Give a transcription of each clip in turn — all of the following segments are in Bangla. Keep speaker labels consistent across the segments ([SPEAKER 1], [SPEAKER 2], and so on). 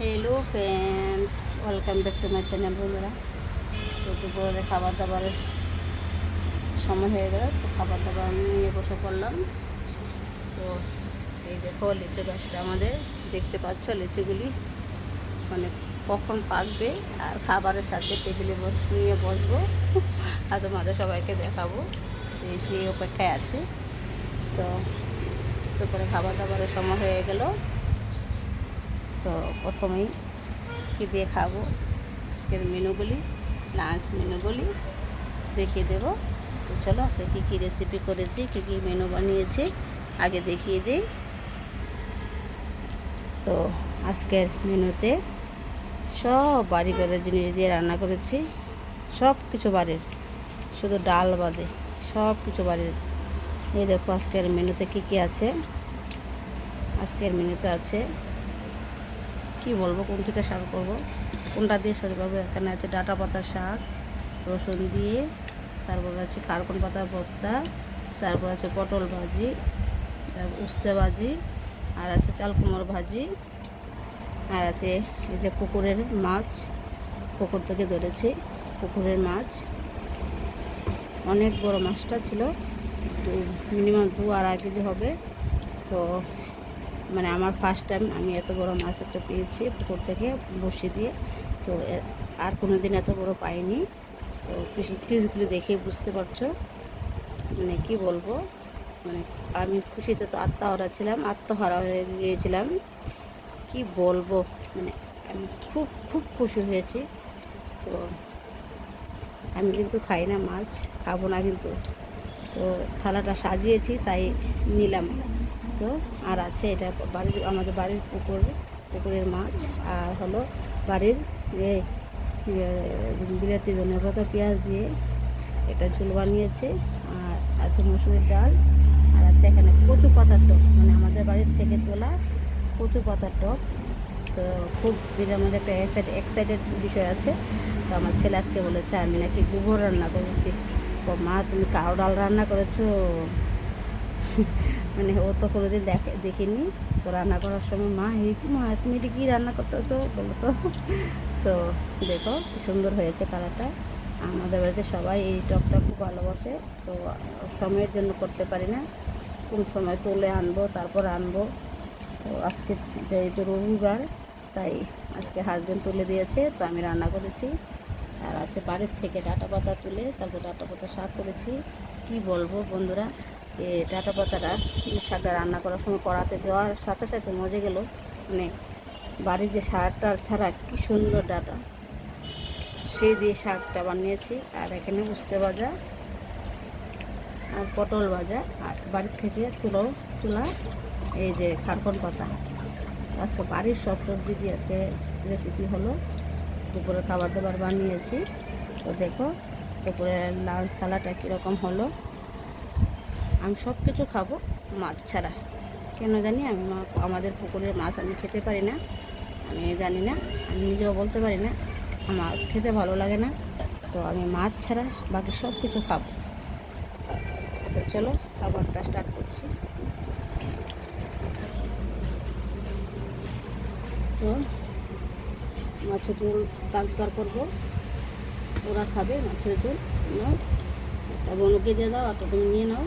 [SPEAKER 1] Hello friends welcome back to my channel বন্ধুরা। তো দুপুরে খাবার দাবারের সময় হয়ে গেল, তো খাবার দাবার নিয়ে বসে পড়লাম। তো এই দেখো, লিচু গাছটা আমাদের, দেখতে পাচ্ছ লিচুগুলি মানে কখন পাকবে আর খাবারের সাথে টেবিলে বস, নিয়ে বসবো। আর তোমাদের সবাইকে দেখাবো সেই অপেক্ষায় আছে। তো দুপুরে খাবার দাবারের সময় হয়ে গেল। তো প্রথমেই কী দিয়ে খাব? আজকের মেনুগুলি লাঞ্চ মেনুগুলি দেখিয়ে দেবো। তো চলো, আজকে কী কী রেসিপি করেছি, কী কী মেনু বানিয়েছি, আগে দেখিয়ে দিই। তো আজকের মেনুতে সব বাড়ি ঘরের জিনিস দিয়ে রান্না করেছি, সব কিছু বাড়ির, শুধু ডাল বাদে, সব কিছু বাড়ির। এই দেখো, আজকের মেনুতে কী কী আছে? আজকের মেনুতে আছে কি বলব, কোন থেকে শাক করব? কোনটা দিয়ে শুরু করব? এখানে আছে ডাটা পাতার শাক, রসুন দিয়ে, তারপর আছে কার্বন পাতার ভর্তা তারপর আছে পটল ভাজি, তারপর উস্তে ভাজি, আর আছে চাল কুমড়ো ভাজি, আর আছে এই যে পুকুরের মাছ পুকুর থেকে ধরেছি পুকুরের মাছ। অনেক বড় মাছটা ছিল মিনিমাম দু আড়াই কেজি হবে, তো মানে আমার ফার্স্ট টাইম আমি এত বড় মাছ একটা পেয়েছি পুকুর থেকে বসিয়ে দিয়ে। তো আর কোনো দিন এত বড় পাইনি। তো পিস- পিসগুলি দেখে বুঝতে পারছ মানে কি বলব? মানে আমি খুশিতে তো আত্মহারা ছিলাম, আত্মহারা হয়ে গিয়েছিলাম। কি বলব? মানে আমি খুব খুব খুশি হয়েছি। তো আমি কিন্তু খাই না মাছ, খাব না কিন্তু। তো থালাটা সাজিয়েছি, তাই নিলাম। তো আর আছে এটা বাড়ির আমাদের বাড়ির পুকুর পুকুরের মাছ আর হলো বাড়ির এ ইয়ে, বিলাতি ধনে পাতা পেঁয়াজ দিয়ে এটা ঝোল বানিয়েছে আর আছে মসুরের ডাল আর আছে এখানে কচু পাতার টক মানে আমাদের বাড়ির থেকে তোলা কচু পাতার টক। তো খুব মধ্যে একটা এক্সাইট এক্সাইটেড বিষয় আছে। তো আমার ছেলে আজকে বলেছে আমি নাকি গোবর রান্না করেছি। মা তুমি কাউ ডাল রান্না করেছ? মানে ও তো কোনোদিন দেখে, দেখিনি। তো রান্না করার সময়, মা কি মা, তুমি এটা কী রান্না করতেছো? বলো তো। তো দেখো সুন্দর হয়েছে কালারটা। আমাদের বাড়িতে সবাই এই টকটা খুব ভালোবাসে। তো সময়ের জন্য করতে পারি না। কোন সময় তুলে আনব, তারপর আনব। তো আজকে যেহেতু রবিবার, তাই আজকে হাজবেন্ড তুলে দিয়েছে, তো আমি রান্না করেছি। আর আছে বাড়ির থেকে ডাটা পাতা তুলে, তারপর ডাটা পাতা শাক করেছি। কি বলব বন্ধুরা? ডাটা পাতাটা শাকটা রান্না করার সময় কড়াতে দেওয়ার সাথে সাথে মজে গেল। মানে বাড়ির যে শাকটা ছাড়া কি সুন্দর ডাটা। সেই দিয়ে শাকটা বানিয়েছি আর এখানে উস্তে ভাজা আর পটল ভাজা আর বাড়ির থেকে তুলো তুলা এই যে খারকন পাতা। আজকে বাড়ির সব সবজি দিয়ে আজকে রেসিপি হলো। দুপুরে খাবার দাবার বানিয়েছি। তো দেখো দুপুরে লাঞ্চ থালাটা কীরকম হলো। আমি সব কিছু খাব, মাছ ছাড়া। কেন জানি আমি আমাদের পুকুরের মাছ আমি খেতে পারি না। আমি জানি না, আমি নিজেও বলতে পারি না। আমার খেতে ভালো লাগে না, তো আমি মাছ ছাড়া বাকি সব কিছু খাব। তো চলো, খাবারটা স্টার্ট করছি। তো মাছের ঝোল ট্রান্সফার করব। ওরা খাবে মাছের ঝোল, নাও। একটা বনুকে দিয়ে দাও, একটা তুমি নিয়ে নাও।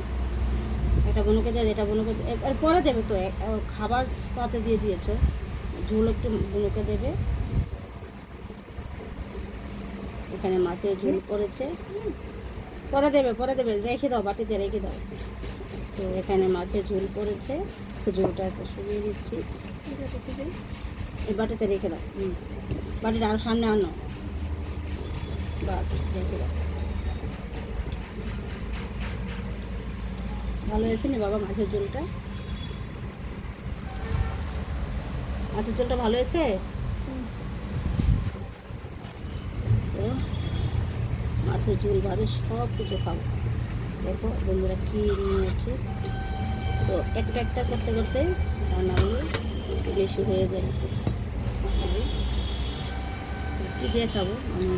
[SPEAKER 1] একটা বনুকে দিয়ে এটা বনুকে পরে দেবে তো খাবার তাতে দিয়ে দিয়েছ। ঝোল একটু বনুকে দেবে। এখানে মাছের ঝোল করেছে। পরে দেবে পরে দেবে, রেখে দাও, বাটিতে রেখে দাও। তো এখানে মাছের ঝোল করেছে। তো ঝোলটা একটু শুকিয়ে দিচ্ছি। এই বাটিতে রেখে দাও। বাটিটা আরও সামনে আনো। বাস, রেখে দাও। ভালো হয়েছে না বাবা মাছের ঝোলটা? মাছের ঝোলটা ভালো হয়েছে? তো মাছের ঝোল ভাজে সব কিছু খাব। দেখো বন্ধুরা কী নিয়েছে। তো একটা একটা করতে করতে রান্নাগুলো একটু বেশি হয়ে যায়। কী দিয়ে খাব আমি।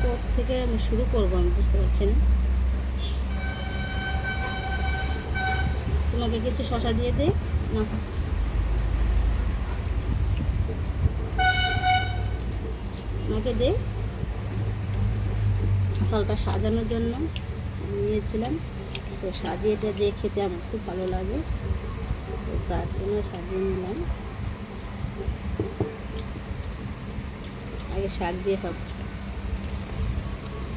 [SPEAKER 1] তো থেকে আমি শুরু করব আমি, বুঝতে পারছি না এটাকে কিছু শশা দিয়ে দিই না। ওনাকে দিই হালকা সাজানোর জন্য নিয়েছিলাম। তো সাজিয়ে এটা দিয়ে খেতে আমার খুব ভালো লাগে। তো তার জন্য সাজিয়ে নিলাম। আগে শাক দিয়ে হবে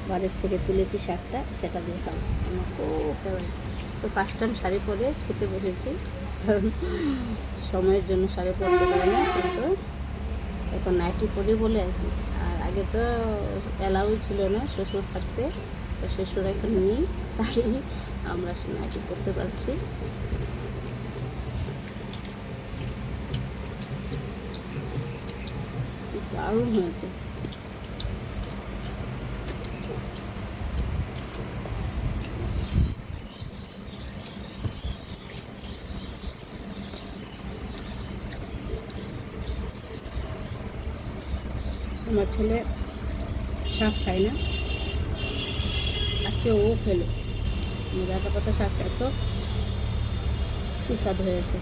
[SPEAKER 1] বাড়ির থেকে তুলেছি শাকটা, সেটা দিয়ে খাব। আমার খুব তো টাইম শাড়ি পরে খেতে বসেছি। কারণ সময়ের জন্য শাড়ি পরতে পারি না, কিন্তু এখন নাইটি পরি বলে আর কি। আর আগে তো অ্যালাউ ছিল না শ্বশুর থাকতে, তো শ্বশুর এখন নেই, তাই আমরা সে নাইটি পরতে পারছি। দারুণ হয়েছে। আমার ছেলে শাক খায় না। আজকে ও খেলো। মজাটা কথা শাকটা এত সুস্বাদু হয়েছে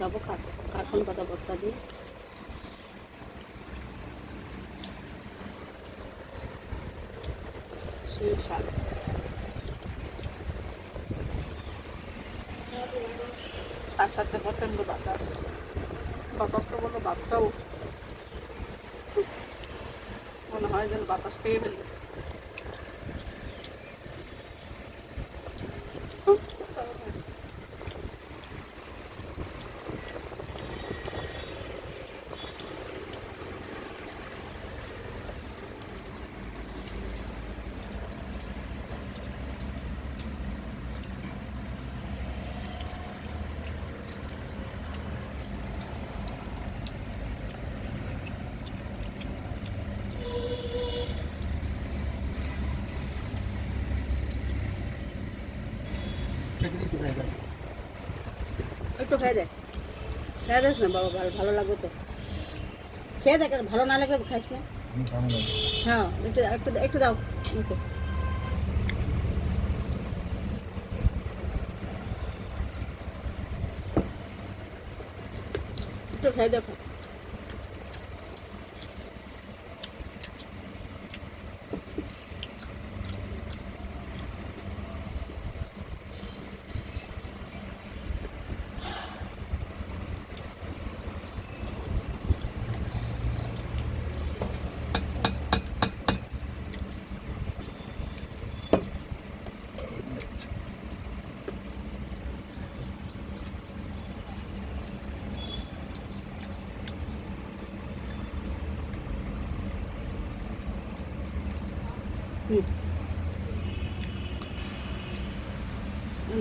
[SPEAKER 1] খাব কার্টুন পাতা ভর্তা দিয়ে। তার সাথে প্রচণ্ড বাতাস বাতাসটা বলো ভাতটাও মনে হয় যেন বাতাস পেয়ে ফেলি একটু খেয়ে দেখ খেয়ে দেখ না বাবা ভালো ভালো লাগবে তো। খেয়ে দেখ আর ভালো না লাগলে খাইস না। হ্যাঁ একটু একটু একটু দাও। ওকে। একটু খেয়ে দেখো।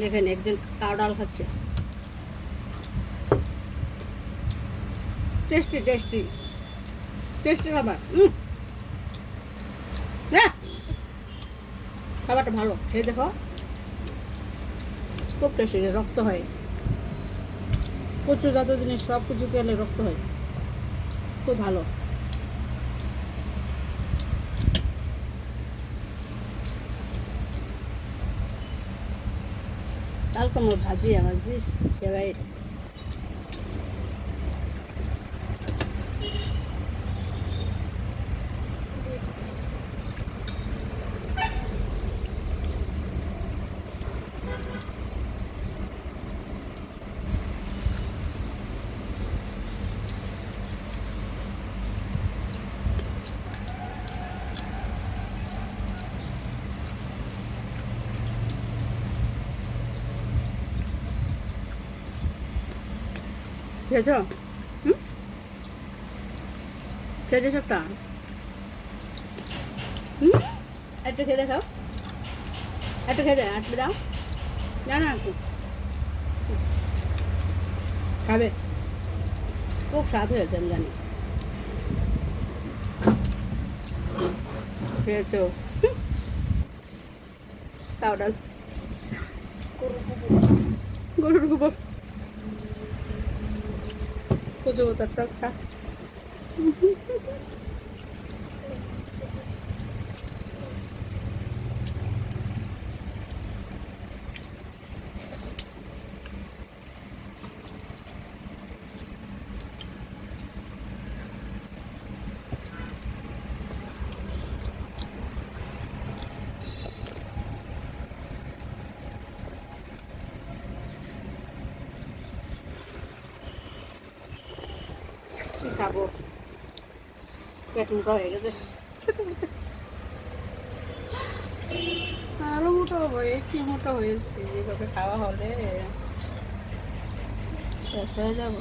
[SPEAKER 1] দেখেন, একজন কাউ ডাল খাচ্ছে। Tasty tasty. টেস্টি খাবার খাবারটা ভালো, খেয়ে দেখো। খুব টেস্টি, রক্ত হয়। কচু জাতীয় জিনিস সব কিছু খেলে রক্ত হয়। খুব ভালো। ডাল কোমর ভাজি আমার জিনিস ফেভারিট খেয়েছ? হুম? খেয়েছো সবটা? হুম? একটু খেয়ে দেখাও। একটু খেয়ে দাও একটু দাও। না না, একটু। খাবে? খুব স্বাদ হয়েছে, আমি জানি। খেয়েছো। খাও, ডাল। গরুর গোবর। কচু পাতার টকটা কি খাব। পেট মোটা হয়ে গেছে। আরও মোটা এই কি মোটা হয়েছে? যেভাবে খাওয়া হলে শেষ হয়ে যাব।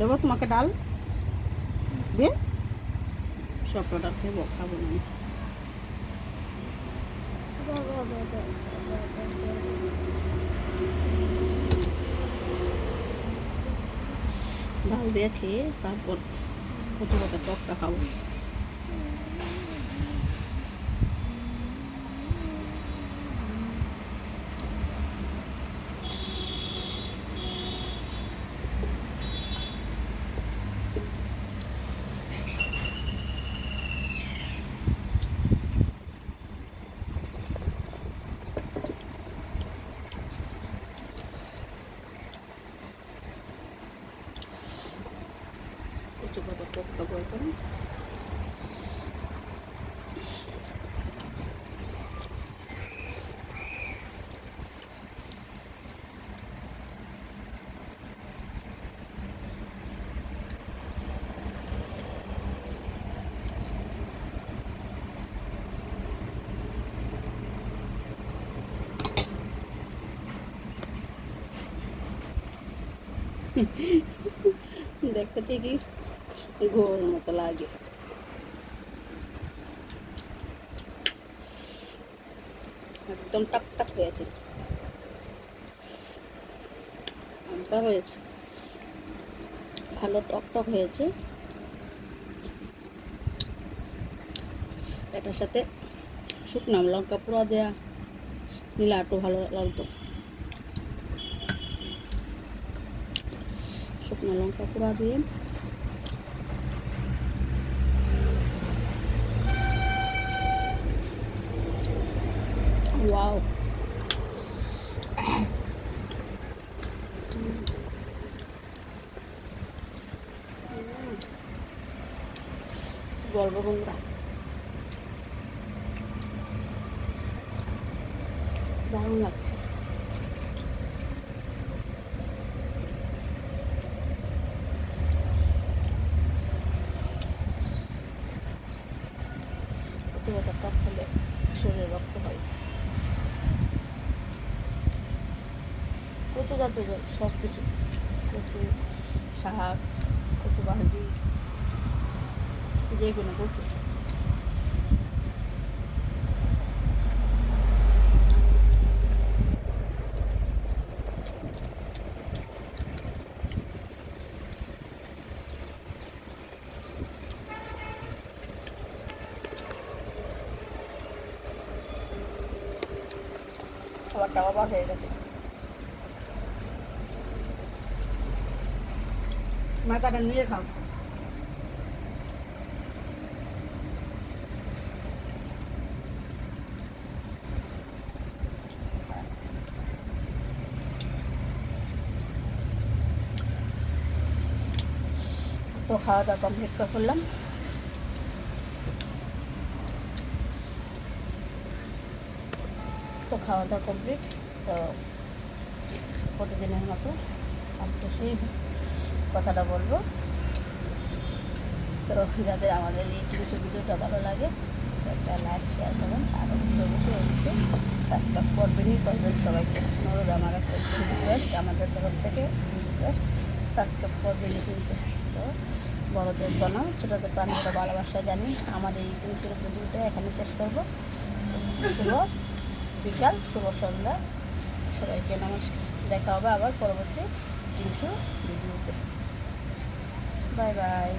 [SPEAKER 1] দেবো তোমাকে ডাল? দিয়ে সবটা ডাল খেয়ে খাব না। ডাল দিয়ে খেয়ে তারপর প্রথমত কত টকটা খাব কচু পাতা টক খাব এখন দেখতে ঠিকই গোল মতো লাগে। একদম টাক টাক হয়েছে হয়েছে। ভালো টক টক হয়েছে। এটার সাথে শুকনো লঙ্কা পুরো দেয়া। নিলে একটু ভালো লাগতো। শুকনো লঙ্কা পুরো দিয়ে ওয়াও বলব বন্ধুরা দারুণ লাগছে কচুপাতা টক খেলে শরীরে রক্ত হয় কচু সব কিছু। কচু শাক কচু ভাজি যে কোনো কচু। খাবারটা আবার হয়ে গেছে। মাথাটা নিয়ে খাও। তো খাওয়া দাওয়া কমপ্লিট করে ফেললাম। তো খাওয়া দাওয়া কমপ্লিট তো প্রতিদিনের মতো? আজকে সেই কথাটা বলব। তো যাদের আমাদের এই কিছু ভিডিওটা ভালো লাগে একটা লাইক শেয়ার করবেন আর অবশ্যই অবশ্যই সাবস্ক্রাইব করবেনই করবেন সবাইকে। অনুরোধ আমার একটা রিকোয়েস্ট আমাদের তরফ থেকে রিকোয়েস্ট সাবস্ক্রাইব করবেনই কিন্তু। তো বড়দের জন্য, ছোটোদের প্রাণীদের ভালোবাসা জানি। আমার এই তিনশো ভিডিওটা এখানে শেষ করব। শুভ বিকাল, শুভ সন্ধ্যা। সবাইকে নমস্কার। দেখা হবে আবার পরবর্তী তিনশো ভিডিওতে বাই বাই